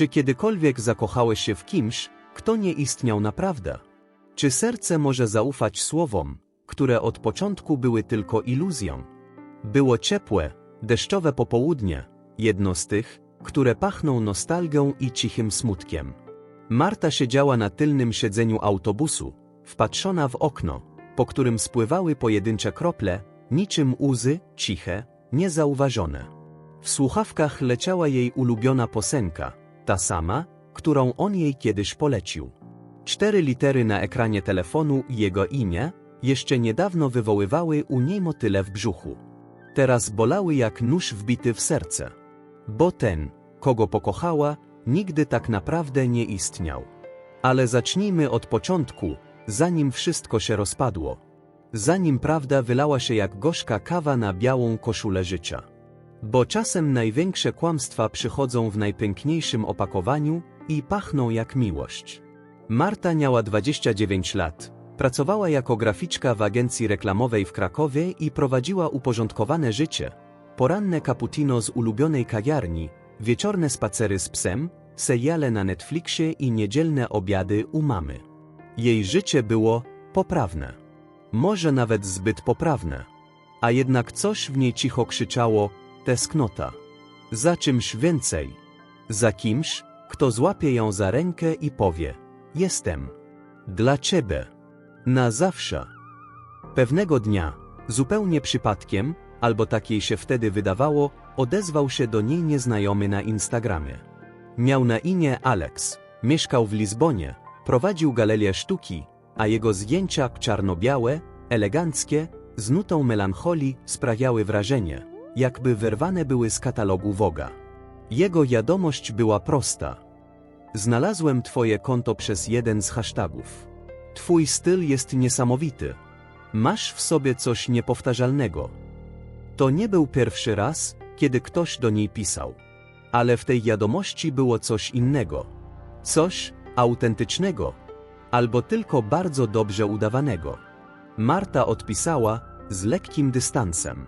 Czy kiedykolwiek zakochałeś się w kimś, kto nie istniał naprawdę? Czy serce może zaufać słowom, które od początku były tylko iluzją? Było ciepłe, deszczowe popołudnie, jedno z tych, które pachną nostalgią i cichym smutkiem. Marta siedziała na tylnym siedzeniu autobusu, wpatrzona w okno, po którym spływały pojedyncze krople, niczym łzy, ciche, niezauważone. W słuchawkach leciała jej ulubiona piosenka, ta sama, którą on jej kiedyś polecił. Cztery litery na ekranie telefonu i jego imię jeszcze niedawno wywoływały u niej motyle w brzuchu. Teraz bolały jak nóż wbity w serce. Bo ten, kogo pokochała, nigdy tak naprawdę nie istniał. Ale zacznijmy od początku, zanim wszystko się rozpadło. Zanim prawda wylała się jak gorzka kawa na białą koszulę życia. Bo czasem największe kłamstwa przychodzą w najpiękniejszym opakowaniu i pachną jak miłość. Marta miała 29 lat. Pracowała jako graficzka w agencji reklamowej w Krakowie i prowadziła uporządkowane życie. Poranne cappuccino z ulubionej kawiarni, wieczorne spacery z psem, seriale na Netflixie i niedzielne obiady u mamy. Jej życie było poprawne. Może nawet zbyt poprawne. A jednak coś w niej cicho krzyczało tęsknota. Za czymś więcej. Za kimś, kto złapie ją za rękę i powie: Jestem. Dla ciebie. Na zawsze. Pewnego dnia, zupełnie przypadkiem, albo tak jej się wtedy wydawało, odezwał się do niej nieznajomy na Instagramie. Miał na imię Alex, mieszkał w Lizbonie, prowadził galerię sztuki, a jego zdjęcia czarno-białe, eleganckie, z nutą melancholii sprawiały wrażenie, jakby wyrwane były z katalogu Woga. Jego wiadomość była prosta. Znalazłem twoje konto przez jeden z hashtagów. Twój styl jest niesamowity. Masz w sobie coś niepowtarzalnego. To nie był pierwszy raz, kiedy ktoś do niej pisał. Ale w tej wiadomości było coś innego. Coś autentycznego. Albo tylko bardzo dobrze udawanego. Marta odpisała z lekkim dystansem.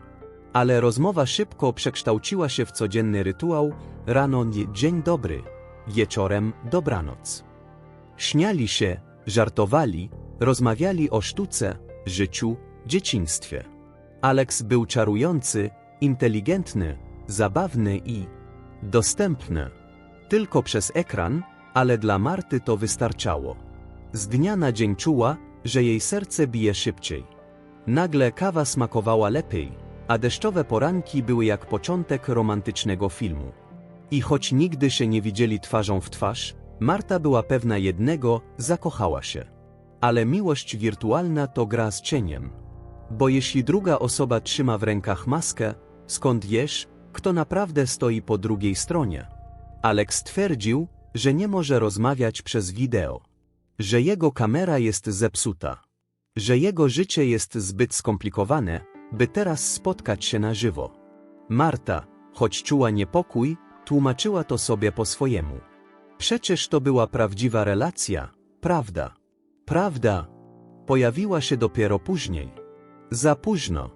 Ale rozmowa szybko przekształciła się w codzienny rytuał, rano dzień dobry, wieczorem dobranoc. Śniali się, żartowali, rozmawiali o sztuce, życiu, dzieciństwie. Alex był czarujący, inteligentny, zabawny i dostępny. Tylko przez ekran, ale dla Marty to wystarczało. Z dnia na dzień czuła, że jej serce bije szybciej. Nagle kawa smakowała lepiej, a deszczowe poranki były jak początek romantycznego filmu. I choć nigdy się nie widzieli twarzą w twarz, Marta była pewna jednego, zakochała się. Ale miłość wirtualna to gra z cieniem. Bo jeśli druga osoba trzyma w rękach maskę, skąd wiesz, kto naprawdę stoi po drugiej stronie? Alex twierdził, że nie może rozmawiać przez wideo. Że jego kamera jest zepsuta. Że jego życie jest zbyt skomplikowane, by teraz spotkać się na żywo. Marta, choć czuła niepokój, tłumaczyła to sobie po swojemu. Przecież to była prawdziwa relacja, prawda? Prawda pojawiła się dopiero później. Za późno.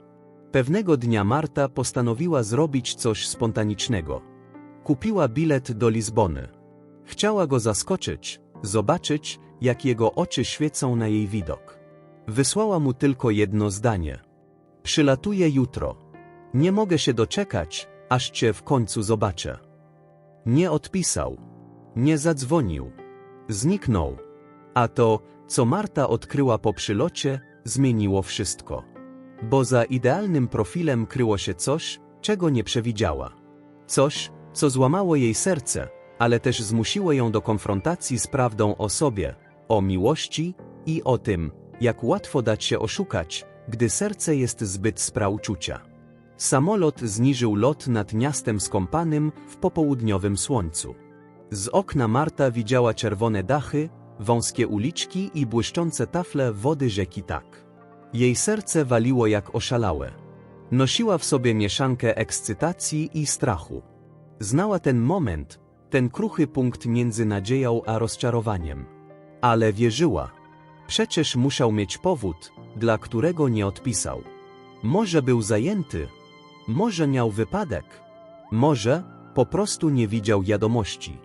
Pewnego dnia Marta postanowiła zrobić coś spontanicznego. Kupiła bilet do Lizbony. Chciała go zaskoczyć, zobaczyć, jak jego oczy świecą na jej widok. Wysłała mu tylko jedno zdanie. Przylatuję jutro. Nie mogę się doczekać, aż cię w końcu zobaczę. Nie odpisał. Nie zadzwonił. Zniknął. A to, co Marta odkryła po przylocie, zmieniło wszystko. Bo za idealnym profilem kryło się coś, czego nie przewidziała. Coś, co złamało jej serce, ale też zmusiło ją do konfrontacji z prawdą o sobie, o miłości i o tym, jak łatwo dać się oszukać, gdy serce jest zbyt sprauczucia. Samolot zniżył lot nad miastem skąpanym w popołudniowym słońcu. Z okna Marta widziała czerwone dachy, wąskie uliczki i błyszczące tafle wody rzeki tak. Jej serce waliło jak oszalałe. Nosiła w sobie mieszankę ekscytacji i strachu. Znała ten moment, ten kruchy punkt między nadzieją a rozczarowaniem. Ale wierzyła. Przecież musiał mieć powód, dla którego nie odpisał. Może był zajęty, może miał wypadek, może po prostu nie widział wiadomości.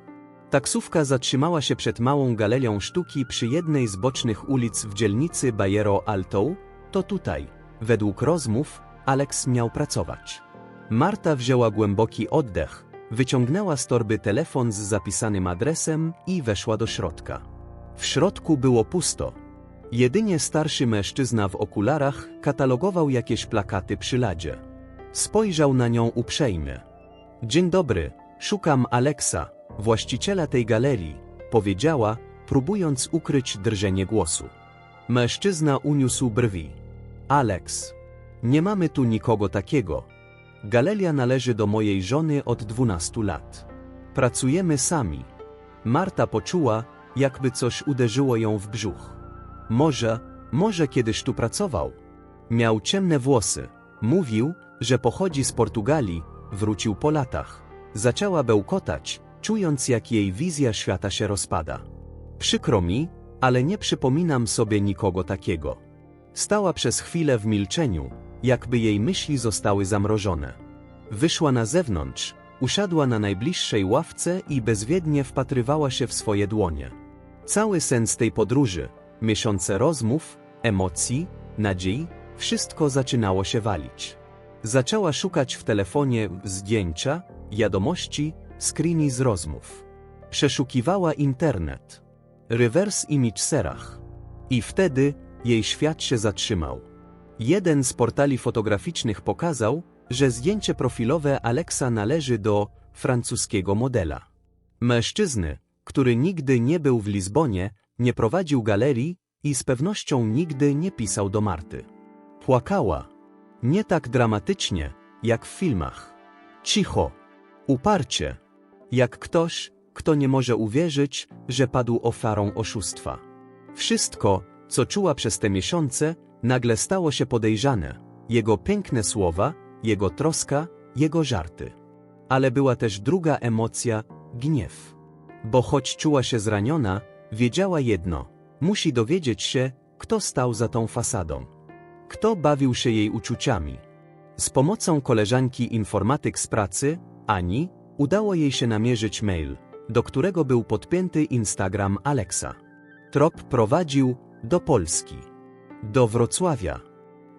Taksówka zatrzymała się przed małą galerią sztuki przy jednej z bocznych ulic w dzielnicy Bajero Alto. To tutaj, według rozmów, Alex miał pracować. Marta wzięła głęboki oddech, wyciągnęła z torby telefon z zapisanym adresem i weszła do środka. W środku było pusto. Jedynie starszy mężczyzna w okularach katalogował jakieś plakaty przy ladzie. Spojrzał na nią uprzejmie. Dzień dobry, szukam Aleksa, właściciela tej galerii, powiedziała, próbując ukryć drżenie głosu. Mężczyzna uniósł brwi. Alex, nie mamy tu nikogo takiego. Galeria należy do mojej żony od 12 lat. Pracujemy sami. Marta poczuła, jakby coś uderzyło ją w brzuch. Może, może kiedyś tu pracował. Miał ciemne włosy. Mówił, że pochodzi z Portugalii, wrócił po latach. Zaczęła bełkotać, czując jak jej wizja świata się rozpada. Przykro mi, ale nie przypominam sobie nikogo takiego. Stała przez chwilę w milczeniu, jakby jej myśli zostały zamrożone. Wyszła na zewnątrz, usiadła na najbliższej ławce i bezwiednie wpatrywała się w swoje dłonie. Cały sens tej podróży, miesiące rozmów, emocji, nadziei, wszystko zaczynało się walić. Zaczęła szukać w telefonie zdjęcia, wiadomości, screeni z rozmów. Przeszukiwała internet. Reverse image serach. I wtedy jej świat się zatrzymał. Jeden z portali fotograficznych pokazał, że zdjęcie profilowe Alexa należy do francuskiego modela. Mężczyzny, który nigdy nie był w Lizbonie, nie prowadził galerii i z pewnością nigdy nie pisał do Marty. Płakała. Nie tak dramatycznie, jak w filmach. Cicho. Uparcie. Jak ktoś, kto nie może uwierzyć, że padł ofiarą oszustwa. Wszystko, co czuła przez te miesiące, nagle stało się podejrzane. Jego piękne słowa, jego troska, jego żarty. Ale była też druga emocja gniew. Bo choć czuła się zraniona, wiedziała jedno: musi dowiedzieć się, kto stał za tą fasadą. Kto bawił się jej uczuciami. Z pomocą koleżanki informatyk z pracy, Ani, udało jej się namierzyć mail, do którego był podpięty Instagram Alexa. Trop prowadził do Polski. Do Wrocławia.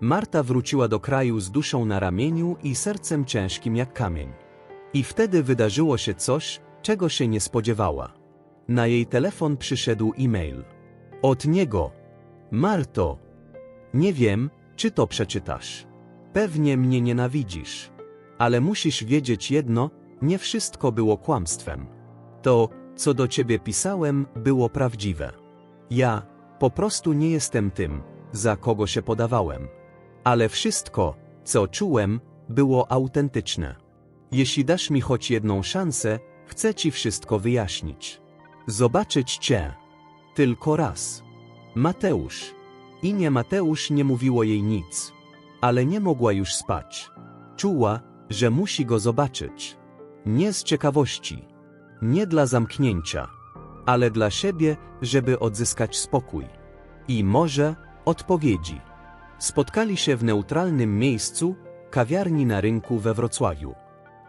Marta wróciła do kraju z duszą na ramieniu i sercem ciężkim jak kamień. I wtedy wydarzyło się coś, czego się nie spodziewała. Na jej telefon przyszedł e-mail. Od niego. Marto. Nie wiem, czy to przeczytasz. Pewnie mnie nienawidzisz. Ale musisz wiedzieć jedno, nie wszystko było kłamstwem. To, co do ciebie pisałem, było prawdziwe. Ja, po prostu nie jestem tym, za kogo się podawałem. Ale wszystko, co czułem, było autentyczne. Jeśli dasz mi choć jedną szansę, chcę ci wszystko wyjaśnić. Zobaczyć cię. Tylko raz. Mateusz. Imię Mateusz nie mówiło jej nic. Ale nie mogła już spać. Czuła, że musi go zobaczyć. Nie z ciekawości. Nie dla zamknięcia. Ale dla siebie, żeby odzyskać spokój. I może odpowiedzi. Spotkali się w neutralnym miejscu, kawiarni na rynku we Wrocławiu.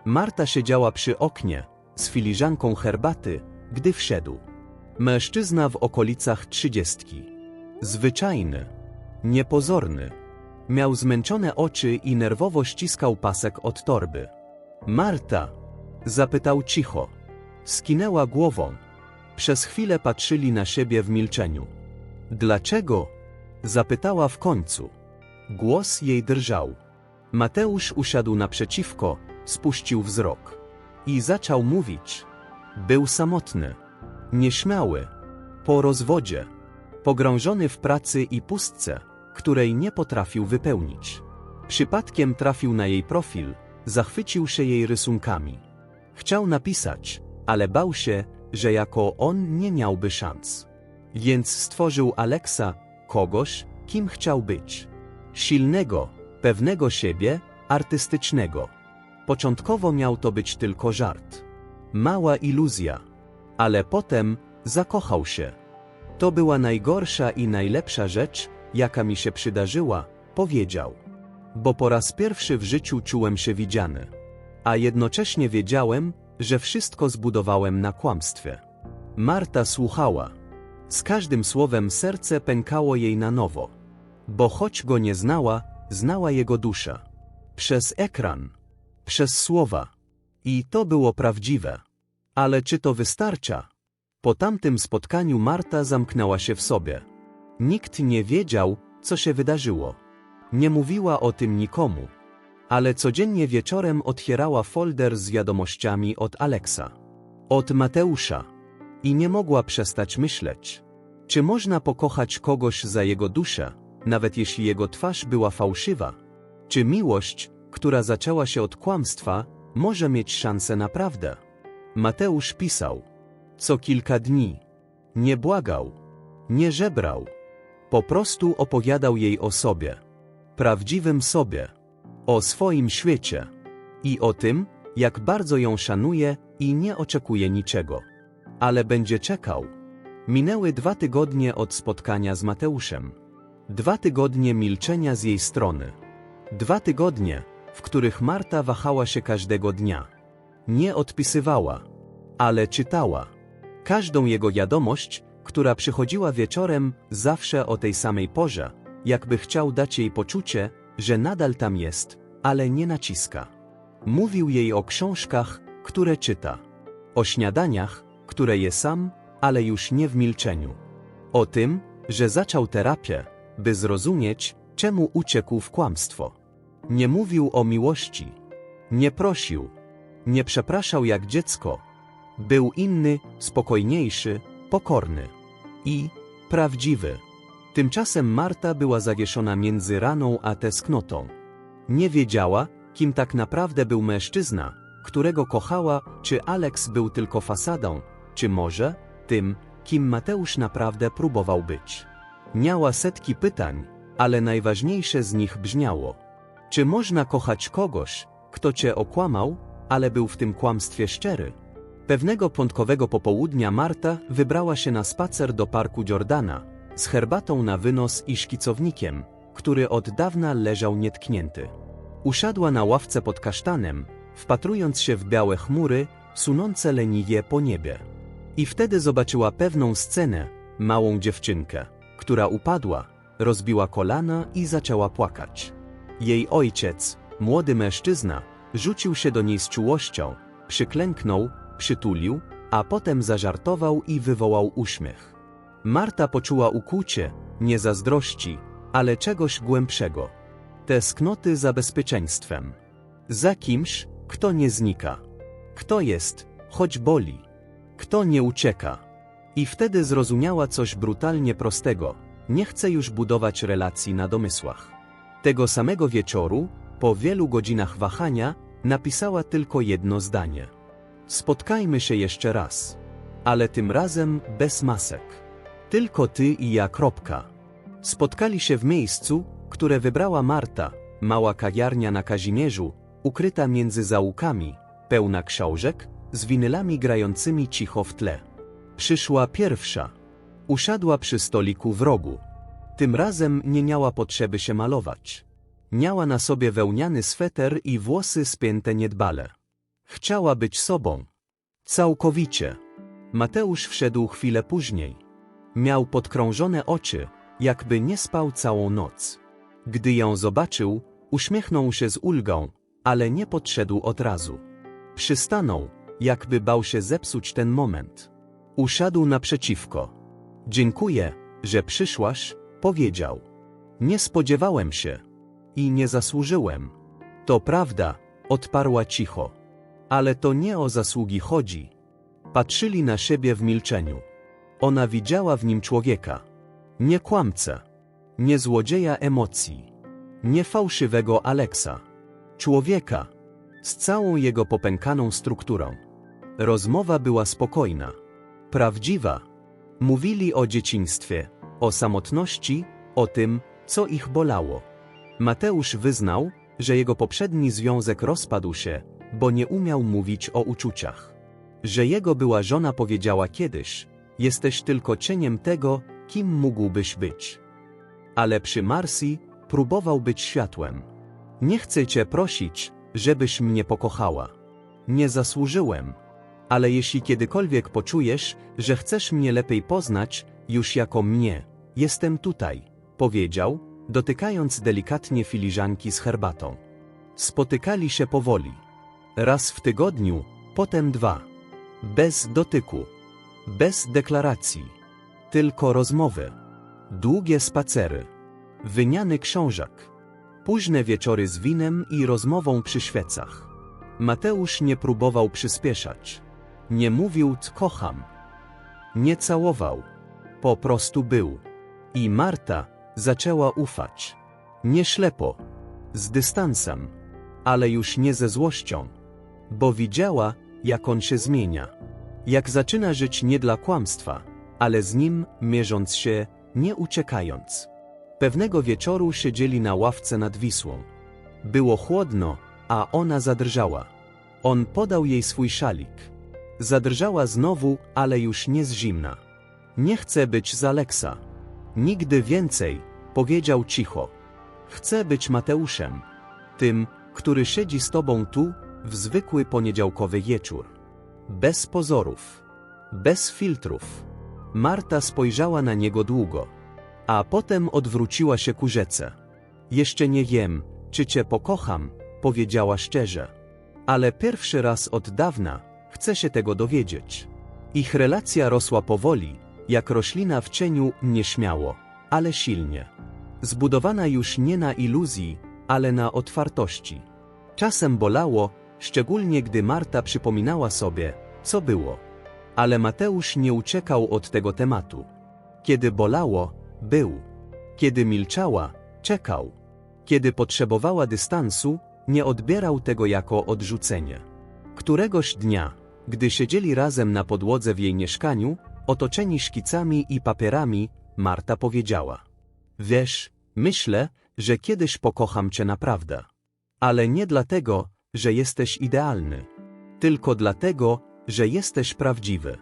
Marta siedziała przy oknie, z filiżanką herbaty, gdy wszedł. Mężczyzna w okolicach trzydziestki. Zwyczajny. Niepozorny. Miał zmęczone oczy i nerwowo ściskał pasek od torby. Marta! Zapytał cicho. Skinęła głową. Przez chwilę patrzyli na siebie w milczeniu. Dlaczego? Zapytała w końcu. Głos jej drżał. Mateusz usiadł naprzeciwko, spuścił wzrok. I zaczął mówić. Był samotny. Nieśmiały. Po rozwodzie. Pogrążony w pracy i pustce, której nie potrafił wypełnić. Przypadkiem trafił na jej profil, zachwycił się jej rysunkami. Chciał napisać, ale bał się, że jako on nie miałby szans. Więc stworzył Alexa, kogoś, kim chciał być. Silnego, pewnego siebie, artystycznego. Początkowo miał to być tylko żart. Mała iluzja. Ale potem zakochał się. To była najgorsza i najlepsza rzecz, jaka mi się przydarzyła, powiedział. Bo po raz pierwszy w życiu czułem się widziany. A jednocześnie wiedziałem, że wszystko zbudowałem na kłamstwie. Marta słuchała. Z każdym słowem serce pękało jej na nowo. Bo choć go nie znała, znała jego duszę. Przez ekran. Przez słowa. I to było prawdziwe. Ale czy to wystarcza? Po tamtym spotkaniu Marta zamknęła się w sobie. Nikt nie wiedział, co się wydarzyło. Nie mówiła o tym nikomu. Ale codziennie wieczorem otwierała folder z wiadomościami od Aleksa. Od Mateusza. I nie mogła przestać myśleć. Czy można pokochać kogoś za jego duszę, nawet jeśli jego twarz była fałszywa? Czy miłość, która zaczęła się od kłamstwa, może mieć szansę naprawdę? Mateusz pisał. Co kilka dni. Nie błagał. Nie żebrał. Po prostu opowiadał jej o sobie. Prawdziwym sobie. O swoim świecie. I o tym, jak bardzo ją szanuje i nie oczekuje niczego. Ale będzie czekał. Minęły dwa tygodnie od spotkania z Mateuszem. Dwa tygodnie milczenia z jej strony. Dwa tygodnie, w których Marta wahała się każdego dnia. Nie odpisywała, ale czytała. Każdą jego wiadomość, która przychodziła wieczorem zawsze o tej samej porze, jakby chciał dać jej poczucie, że nadal tam jest, ale nie naciska. Mówił jej o książkach, które czyta. O śniadaniach, które je sam, ale już nie w milczeniu. O tym, że zaczął terapię, by zrozumieć, czemu uciekł w kłamstwo. Nie mówił o miłości. Nie prosił. Nie przepraszał jak dziecko. Był inny, spokojniejszy, pokorny. I prawdziwy. Tymczasem Marta była zawieszona między raną a tęsknotą. Nie wiedziała, kim tak naprawdę był mężczyzna, którego kochała, czy Alex był tylko fasadą, czy może tym, kim Mateusz naprawdę próbował być. Miała setki pytań, ale najważniejsze z nich brzmiało: Czy można kochać kogoś, kto cię okłamał, ale był w tym kłamstwie szczery? Pewnego piątkowego popołudnia Marta wybrała się na spacer do parku Jordana, z herbatą na wynos i szkicownikiem, który od dawna leżał nietknięty. Usiadła na ławce pod kasztanem, wpatrując się w białe chmury, sunące leniwie po niebie. I wtedy zobaczyła pewną scenę, małą dziewczynkę, która upadła, rozbiła kolana i zaczęła płakać. Jej ojciec, młody mężczyzna, rzucił się do niej z czułością, przyklęknął, przytulił, a potem zażartował i wywołał uśmiech. Marta poczuła ukłucie, nie zazdrości, ale czegoś głębszego. Tęsknoty za bezpieczeństwem. Za kimś, kto nie znika. Kto jest, choć boli. Kto nie ucieka. I wtedy zrozumiała coś brutalnie prostego. Nie chce już budować relacji na domysłach. Tego samego wieczoru, po wielu godzinach wahania, napisała tylko jedno zdanie. Spotkajmy się jeszcze raz. Ale tym razem bez masek. Tylko ty i ja. Kropka. Spotkali się w miejscu, które wybrała Marta, mała kawiarnia na Kazimierzu, ukryta między załukami, pełna książek, z winylami grającymi cicho w tle. Przyszła pierwsza. Usiadła przy stoliku w rogu. Tym razem nie miała potrzeby się malować. Miała na sobie wełniany sweter i włosy spięte niedbale. Chciała być sobą. Całkowicie. Mateusz wszedł chwilę później. Miał podkrążone oczy, jakby nie spał całą noc. Gdy ją zobaczył, uśmiechnął się z ulgą, ale nie podszedł od razu. Przystanął, jakby bał się zepsuć ten moment. Usiadł naprzeciwko. Dziękuję, że przyszłaś, powiedział. Nie spodziewałem się. I nie zasłużyłem. To prawda, odparła cicho. Ale to nie o zasługi chodzi. Patrzyli na siebie w milczeniu. Ona widziała w nim człowieka. Nie kłamcę. Nie złodzieja emocji. Nie fałszywego Aleksa. Człowieka. Z całą jego popękaną strukturą. Rozmowa była spokojna. Prawdziwa. Mówili o dzieciństwie, o samotności, o tym, co ich bolało. Mateusz wyznał, że jego poprzedni związek rozpadł się, bo nie umiał mówić o uczuciach. Że jego była żona powiedziała kiedyś: Jesteś tylko cieniem tego, kim mógłbyś być. Ale przy Marsi próbował być światłem. Nie chcę cię prosić, żebyś mnie pokochała. Nie zasłużyłem. Ale jeśli kiedykolwiek poczujesz, że chcesz mnie lepiej poznać, już jako mnie, jestem tutaj, powiedział, dotykając delikatnie filiżanki z herbatą. Spotykali się powoli. Raz w tygodniu, potem dwa. Bez dotyku. Bez deklaracji. Tylko rozmowy. Długie spacery. Wymiany książek. Późne wieczory z winem i rozmową przy świecach. Mateusz nie próbował przyspieszać. Nie mówił kocham. Nie całował. Po prostu był. I Marta zaczęła ufać. Nie ślepo. Z dystansem. Ale już nie ze złością. Bo widziała, jak on się zmienia. Jak zaczyna żyć nie dla kłamstwa, ale z nim mierząc się, nie uciekając. Pewnego wieczoru siedzieli na ławce nad Wisłą. Było chłodno, a ona zadrżała. On podał jej swój szalik. Zadrżała znowu, ale już nie z zimna. Nie chcę być z Aleksa. Nigdy więcej, powiedział cicho. Chcę być Mateuszem. Tym, który siedzi z tobą tu, w zwykły poniedziałkowy wieczór. Bez pozorów. Bez filtrów. Marta spojrzała na niego długo. A potem odwróciła się ku rzece. Jeszcze nie wiem, czy cię pokocham, powiedziała szczerze. Ale pierwszy raz od dawna chcę się tego dowiedzieć. Ich relacja rosła powoli, jak roślina w cieniu nieśmiało, ale silnie. Zbudowana już nie na iluzji, ale na otwartości. Czasem bolało, szczególnie gdy Marta przypominała sobie, co było. Ale Mateusz nie uciekał od tego tematu. Kiedy bolało, był. Kiedy milczała, czekał. Kiedy potrzebowała dystansu, nie odbierał tego jako odrzucenie. Któregoś dnia, gdy siedzieli razem na podłodze w jej mieszkaniu, otoczeni szkicami i papierami, Marta powiedziała: Wiesz, myślę, że kiedyś pokocham cię naprawdę. Ale nie dlatego, że jesteś idealny. Tylko dlatego, że jesteś prawdziwy.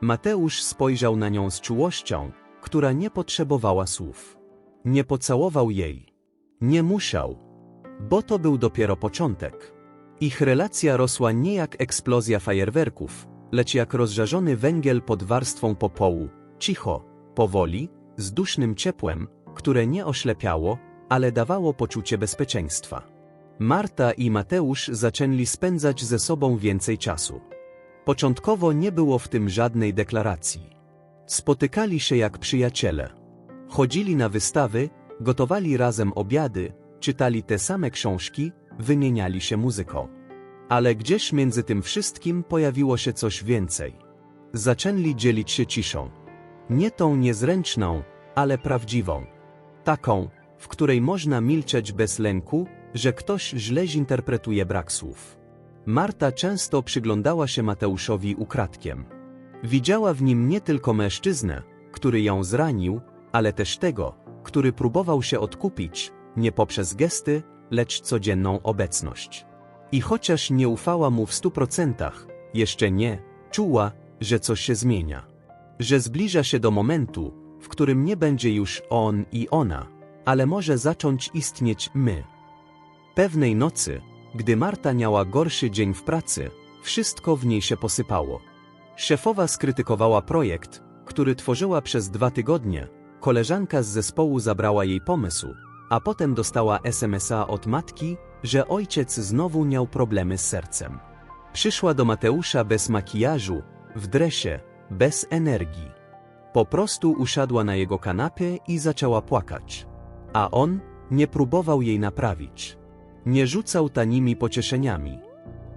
Mateusz spojrzał na nią z czułością, która nie potrzebowała słów. Nie pocałował jej. Nie musiał. Bo to był dopiero początek. Ich relacja rosła nie jak eksplozja fajerwerków, lecz jak rozżarzony węgiel pod warstwą popołu, cicho, powoli, z dusznym ciepłem, które nie oślepiało, ale dawało poczucie bezpieczeństwa. Marta i Mateusz zaczęli spędzać ze sobą więcej czasu. Początkowo nie było w tym żadnej deklaracji. Spotykali się jak przyjaciele. Chodzili na wystawy, gotowali razem obiady, czytali te same książki, wymieniali się muzyką. Ale gdzieś między tym wszystkim pojawiło się coś więcej. Zaczęli dzielić się ciszą. Nie tą niezręczną, ale prawdziwą. Taką, w której można milczeć bez lęku, że ktoś źle zinterpretuje brak słów. Marta często przyglądała się Mateuszowi ukradkiem. Widziała w nim nie tylko mężczyznę, który ją zranił, ale też tego, który próbował się odkupić, nie poprzez gesty, lecz codzienną obecność. I chociaż nie ufała mu w stu procentach, jeszcze nie, czuła, że coś się zmienia. Że zbliża się do momentu, w którym nie będzie już on i ona, ale może zacząć istnieć my. Pewnej nocy, gdy Marta miała gorszy dzień w pracy, wszystko w niej się posypało. Szefowa skrytykowała projekt, który tworzyła przez dwa tygodnie, koleżanka z zespołu zabrała jej pomysł, a potem dostała SMS-a od matki, że ojciec znowu miał problemy z sercem. Przyszła do Mateusza bez makijażu, w dresie, bez energii. Po prostu usiadła na jego kanapie i zaczęła płakać. A on nie próbował jej naprawić. Nie rzucał tanimi pocieszeniami.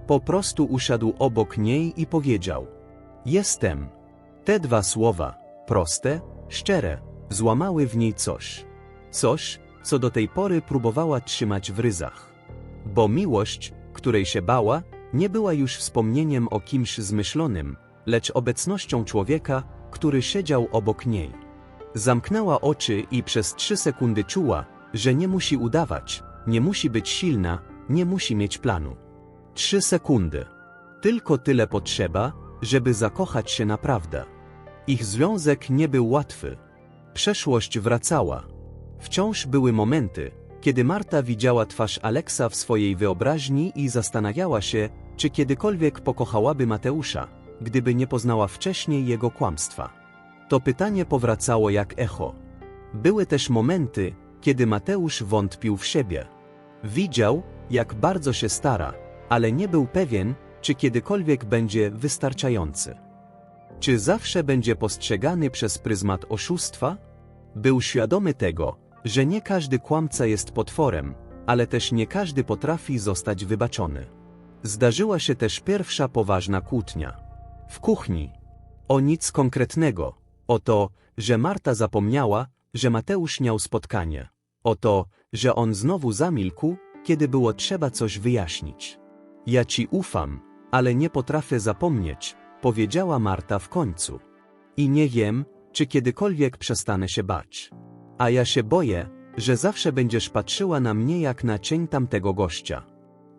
Po prostu usiadł obok niej i powiedział: Jestem. Te dwa słowa, proste, szczere, złamały w niej coś. Coś, co do tej pory próbowała trzymać w ryzach. Bo miłość, której się bała, nie była już wspomnieniem o kimś zmyślonym, lecz obecnością człowieka, który siedział obok niej. Zamknęła oczy i przez trzy sekundy czuła, że nie musi udawać, nie musi być silna, nie musi mieć planu. Trzy sekundy. Tylko tyle potrzeba, żeby zakochać się naprawdę. Ich związek nie był łatwy. Przeszłość wracała. Wciąż były momenty, kiedy Marta widziała twarz Aleksa w swojej wyobraźni i zastanawiała się, czy kiedykolwiek pokochałaby Mateusza, gdyby nie poznała wcześniej jego kłamstwa. To pytanie powracało jak echo. Były też momenty, kiedy Mateusz wątpił w siebie. Widział, jak bardzo się stara, ale nie był pewien, czy kiedykolwiek będzie wystarczający. Czy zawsze będzie postrzegany przez pryzmat oszustwa? Był świadomy tego, że nie każdy kłamca jest potworem, ale też nie każdy potrafi zostać wybaczony. Zdarzyła się też pierwsza poważna kłótnia. W kuchni. O nic konkretnego. O to, że Marta zapomniała, że Mateusz miał spotkanie. O to, że on znowu zamilkł, kiedy było trzeba coś wyjaśnić. Ja ci ufam, ale nie potrafię zapomnieć, powiedziała Marta w końcu. I nie wiem, czy kiedykolwiek przestanę się bać. A ja się boję, że zawsze będziesz patrzyła na mnie jak na cień tamtego gościa.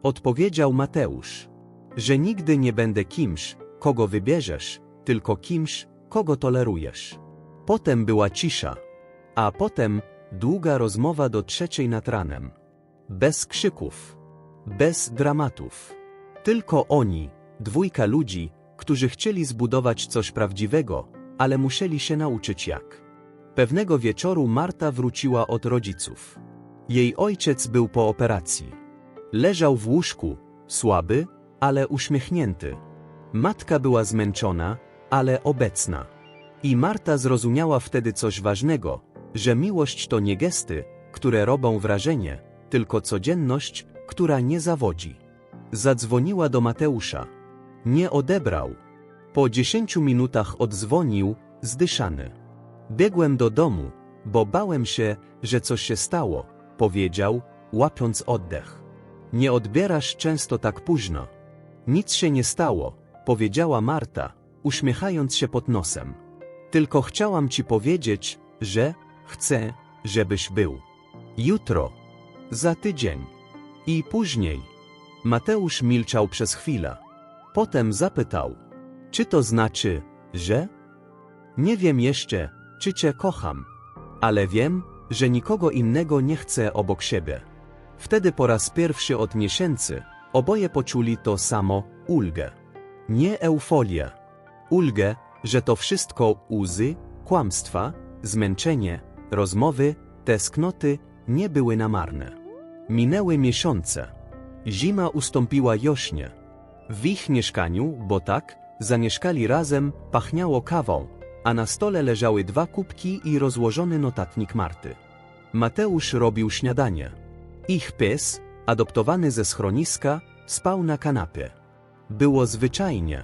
Odpowiedział Mateusz, że nigdy nie będę kimś, kogo wybierzesz, tylko kimś, kogo tolerujesz. Potem była cisza, a potem długa rozmowa do trzeciej nad ranem. Bez krzyków, bez dramatów. Tylko oni, dwójka ludzi, którzy chcieli zbudować coś prawdziwego, ale musieli się nauczyć jak. Pewnego wieczoru Marta wróciła od rodziców. Jej ojciec był po operacji. Leżał w łóżku, słaby, ale uśmiechnięty. Matka była zmęczona, ale obecna. I Marta zrozumiała wtedy coś ważnego, że miłość to nie gesty, które robią wrażenie, tylko codzienność, która nie zawodzi. Zadzwoniła do Mateusza. Nie odebrał. Po dziesięciu minutach odzwonił, zdyszany. Biegłem do domu, bo bałem się, że coś się stało, powiedział, łapiąc oddech. Nie odbierasz często tak późno. Nic się nie stało, powiedziała Marta, uśmiechając się pod nosem. Tylko chciałam ci powiedzieć, że chcę, żebyś był. Jutro, za tydzień i później. Mateusz milczał przez chwilę. Potem zapytał, czy to znaczy, że? Nie wiem jeszcze, czy cię kocham, ale wiem, że nikogo innego nie chcę obok siebie. Wtedy po raz pierwszy od miesięcy oboje poczuli to samo ulgę. Nie euforię. Ulgę, że to wszystko łzy, kłamstwa, zmęczenie, rozmowy, tęsknoty nie były na marne. Minęły miesiące. Zima ustąpiła jośnie. W ich mieszkaniu, bo tak, zamieszkali razem, pachniało kawą, a na stole leżały dwa kubki i rozłożony notatnik Marty. Mateusz robił śniadanie. Ich pies, adoptowany ze schroniska, spał na kanapie. Było zwyczajnie.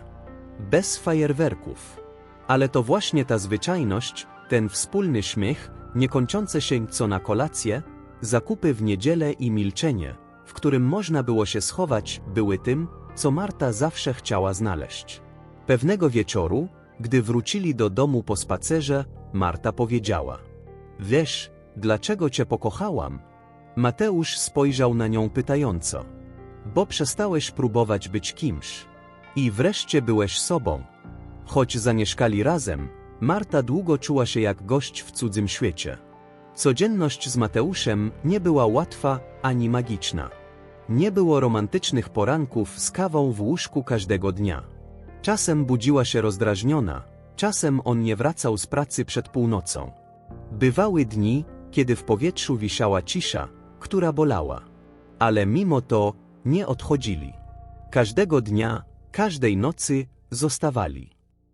Bez fajerwerków. Ale to właśnie ta zwyczajność, ten wspólny śmiech, niekończące się co na kolację, zakupy w niedzielę i milczenie, w którym można było się schować, były tym, co Marta zawsze chciała znaleźć. Pewnego wieczoru, gdy wrócili do domu po spacerze, Marta powiedziała: Wiesz, dlaczego cię pokochałam? Mateusz spojrzał na nią pytająco. Bo przestałeś próbować być kimś. I wreszcie byłeś sobą. Choć zamieszkali razem, Marta długo czuła się jak gość w cudzym świecie. Codzienność z Mateuszem nie była łatwa ani magiczna. Nie było romantycznych poranków z kawą w łóżku każdego dnia. Czasem budziła się rozdrażniona, czasem on nie wracał z pracy przed północą. Bywały dni, kiedy w powietrzu wisiała cisza, która bolała. Ale mimo to nie odchodzili. Każdego dnia, każdej nocy zostawali.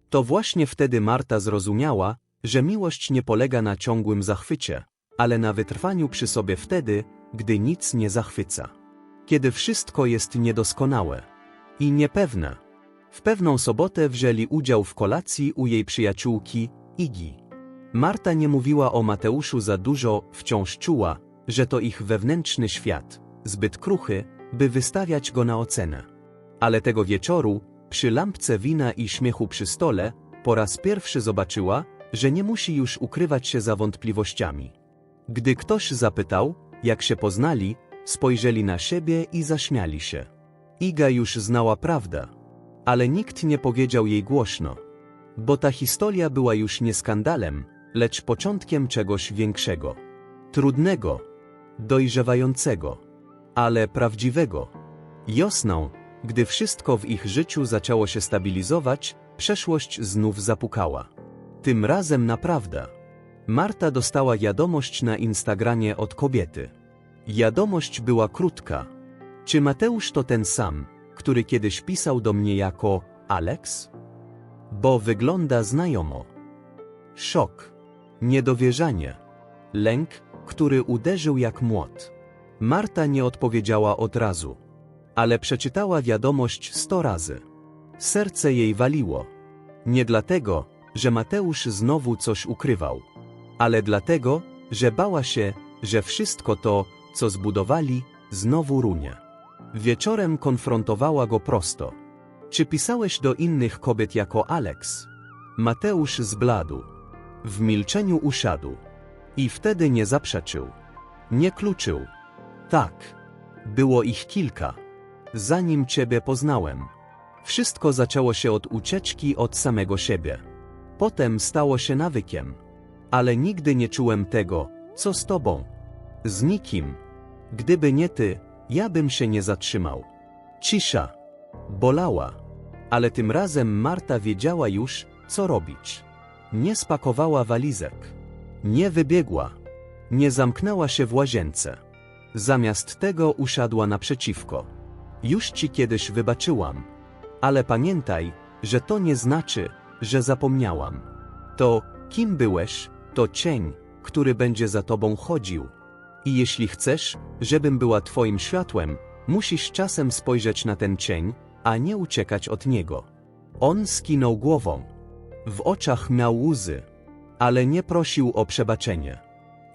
To właśnie wtedy Marta zrozumiała, że miłość nie polega na ciągłym zachwycie, ale na wytrwaniu przy sobie wtedy, gdy nic nie zachwyca. Kiedy wszystko jest niedoskonałe i niepewne. W pewną sobotę wzięli udział w kolacji u jej przyjaciółki, Igi. Marta nie mówiła o Mateuszu za dużo, wciąż czuła, że to ich wewnętrzny świat, zbyt kruchy, by wystawiać go na ocenę. Ale tego wieczoru, przy lampce wina i śmiechu przy stole, po raz pierwszy zobaczyła, że nie musi już ukrywać się za wątpliwościami. Gdy ktoś zapytał, jak się poznali, spojrzeli na siebie i zaśmiali się. Iga już znała prawdę, ale nikt nie powiedział jej głośno, bo ta historia była już nie skandalem, lecz początkiem czegoś większego, trudnego, dojrzewającego, ale prawdziwego. Josną, gdy wszystko w ich życiu zaczęło się stabilizować, Przeszłość znów zapukała. Tym razem naprawdę. Marta dostała wiadomość na Instagramie od kobiety. Wiadomość była krótka. Czy Mateusz to ten sam, który kiedyś pisał do mnie jako Alex? Bo wygląda znajomo. Szok. Niedowierzanie. Lęk, który uderzył jak młot. Marta nie odpowiedziała od razu. Ale przeczytała wiadomość sto razy. Serce jej waliło. Nie dlatego, że Mateusz znowu coś ukrywał, ale dlatego, że bała się, że wszystko to, co zbudowali, znowu runie. Wieczorem konfrontowała go prosto. Czy pisałeś do innych kobiet jako Alex? Mateusz zbladł. W milczeniu usiadł. I wtedy nie zaprzeczył. Nie kluczył. Tak. Było ich kilka. Zanim ciebie poznałem. Wszystko zaczęło się od ucieczki od samego siebie. Potem stało się nawykiem. Ale nigdy nie czułem tego, co z tobą. Z nikim. Gdyby nie ty, ja bym się nie zatrzymał. Cisza. Bolała. Ale tym razem Marta wiedziała już, co robić. Nie spakowała walizek. Nie wybiegła. Nie zamknęła się w łazience. Zamiast tego usiadła naprzeciwko. Już ci kiedyś wybaczyłam. Ale pamiętaj, że to nie znaczy, że zapomniałam. To, kim byłeś, to cień, który będzie za tobą chodził. I jeśli chcesz, żebym była twoim światłem, musisz czasem spojrzeć na ten cień, a nie uciekać od niego. On skinął głową. W oczach miał łzy, ale nie prosił o przebaczenie.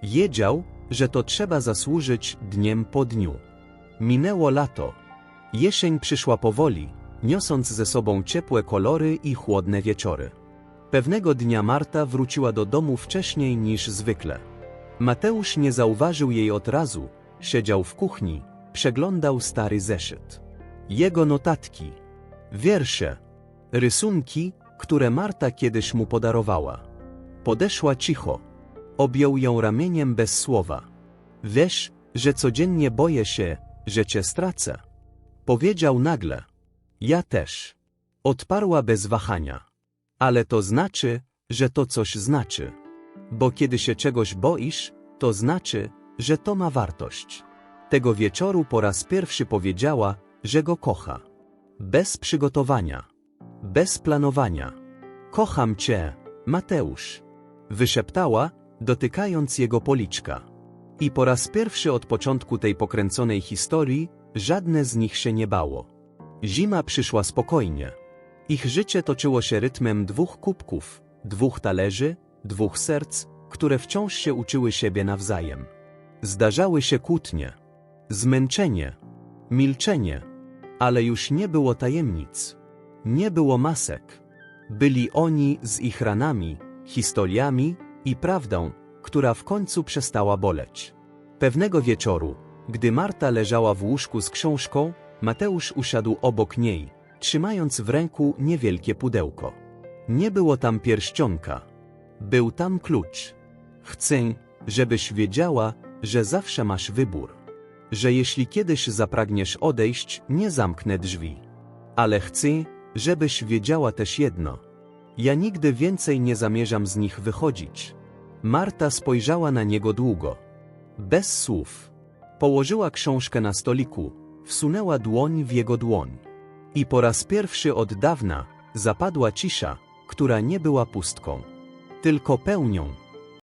Wiedział, że to trzeba zasłużyć dniem po dniu. Minęło lato. Jesień przyszła powoli, niosąc ze sobą ciepłe kolory i chłodne wieczory. Pewnego dnia Marta wróciła do domu wcześniej niż zwykle. Mateusz nie zauważył jej od razu, siedział w kuchni, przeglądał stary zeszyt. Jego notatki, wiersze, rysunki, które Marta kiedyś mu podarowała. Podeszła cicho, objął ją ramieniem bez słowa. Wiesz, że codziennie boję się, że cię stracę. Powiedział nagle. Ja też. Odparła bez wahania. Ale to znaczy, że to coś znaczy. Bo kiedy się czegoś boisz, to znaczy, że to ma wartość. Tego wieczoru po raz pierwszy powiedziała, że go kocha. Bez przygotowania. Bez planowania. Kocham cię, Mateusz. Wyszeptała, dotykając jego policzka. I po raz pierwszy od początku tej pokręconej historii, żadne z nich się nie bało. Zima przyszła spokojnie. Ich życie toczyło się rytmem dwóch kubków, dwóch talerzy, dwóch serc, które wciąż się uczyły siebie nawzajem. Zdarzały się kłótnie, zmęczenie, milczenie, ale już nie było tajemnic. Nie było masek. Byli oni z ich ranami, historiami i prawdą, która w końcu przestała boleć. Pewnego wieczoru, gdy Marta leżała w łóżku z książką, Mateusz usiadł obok niej, trzymając w ręku niewielkie pudełko. Nie było tam pierścionka. Był tam klucz. Chcę, żebyś wiedziała, że zawsze masz wybór. Że jeśli kiedyś zapragniesz odejść, nie zamknę drzwi. Ale chcę, żebyś wiedziała też jedno. Ja nigdy więcej nie zamierzam z nich wychodzić. Marta spojrzała na niego długo. Bez słów. Położyła książkę na stoliku, wsunęła dłoń w jego dłoń. I po raz pierwszy od dawna zapadła cisza, która nie była pustką, tylko pełnią.